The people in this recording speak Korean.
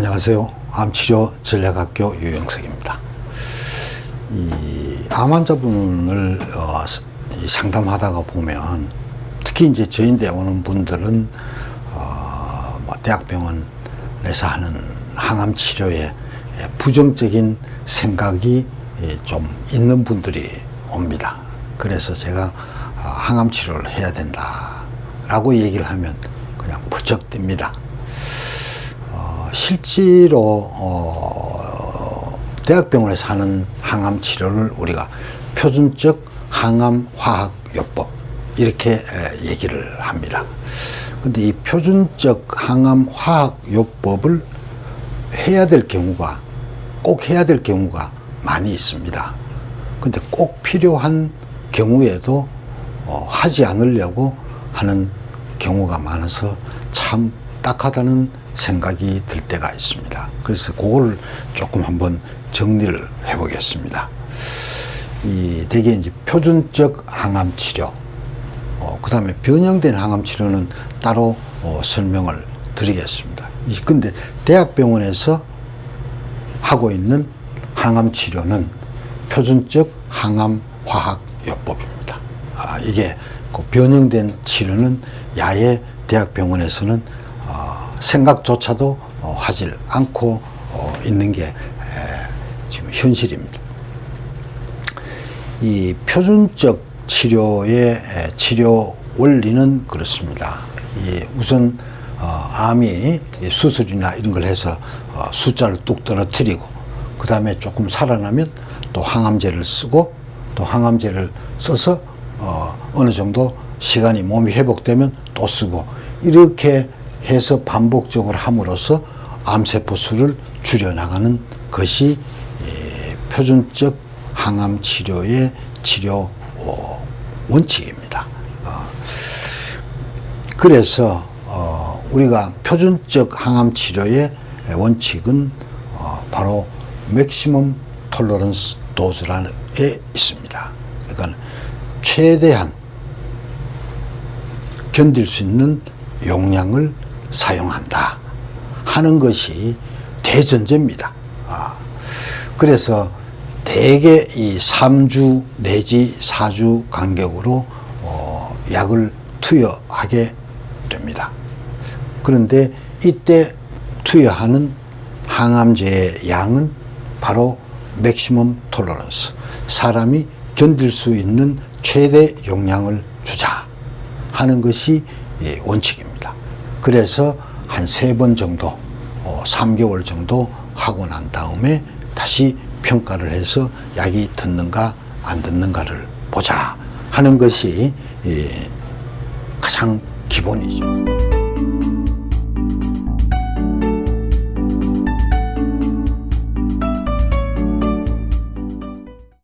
안녕하세요. 암치료 전략학교 유영석입니다. 이암 환자분을 어, 이 상담하다가 보면 특히 이제 저희인데 오는 분들은 어, 뭐 대학병원에서 하는 항암 치료에 부정적인 생각이 예, 좀 있는 분들이 옵니다. 그래서 제가 아, 항암 치료를 해야 된다라고 얘기를 하면 그냥 부적됩니다. 어, 실제로 어, 대학병원에서 하는 항암 치료를 우리가 표준적 항암 화학 요법 이렇게 에, 얘기를 합니다. 근데 이 표준적 항암 화학 요법을 해야 될 경우가 꼭 해야 될 경우가 많이 있습니다. 근데 꼭 필요한 경우에도 어, 하지 않으려고 하는 경우가 많아서 참 딱하다는 생각이 들 때가 있습니다. 그래서 그거를 조금 한번 정리를 해보겠습니다. 이 대개 이제 표준적 항암 치료, 어, 그 다음에 변형된 항암 치료는 따로 어, 설명을 드리겠습니다. 이 근데 대학병원에서 하고 있는 항암 치료는 표준적 항암 화학 요법입니다. 아, 이게 그 변형된 치료는 야외 대학병원에서는 어, 생각조차도 어, 하질 않고 어, 있는 게 에, 지금 현실입니다. 이 표준적 치료의 에, 치료 원리는 그렇습니다. 이 우선 어, 암이 이 수술이나 이런 걸 해서 어, 숫자를 뚝 떨어뜨리고 그 다음에 조금 살아나면 또 항암제를 쓰고 또 항암제를 써서 어, 어느 정도 시간이 몸이 회복되면 또 쓰고 이렇게 해서 반복적으로 함으로써 암세포 수를 줄여나가는 것이 예, 표준적 항암 치료의 치료 어, 원칙입니다. 어, 그래서 어, 우리가 표준적 항암 치료의 원칙은 어, 바로 맥시멈 톨러런스 도즈라는 게 있습니다. 그러니까 최대한 견딜 수 있는 용량을 사용한다 하는 것이 대전제입니다. 아, 그래서 대개 이 3주 내지 4주 간격으로 어, 약을 투여하게 됩니다. 그런데 이때 투여하는 항암제의 양은 바로 맥시멈 톨러런스. 사람이 견딜 수 있는 최대 용량을 주자 하는 것이 예, 원칙입니다. 그래서 한 세 번 정도, 어, 3개월 정도 하고 난 다음에 다시 평가를 해서 약이 듣는가 안 듣는가를 보자 하는 것이 예, 가장 기본이죠.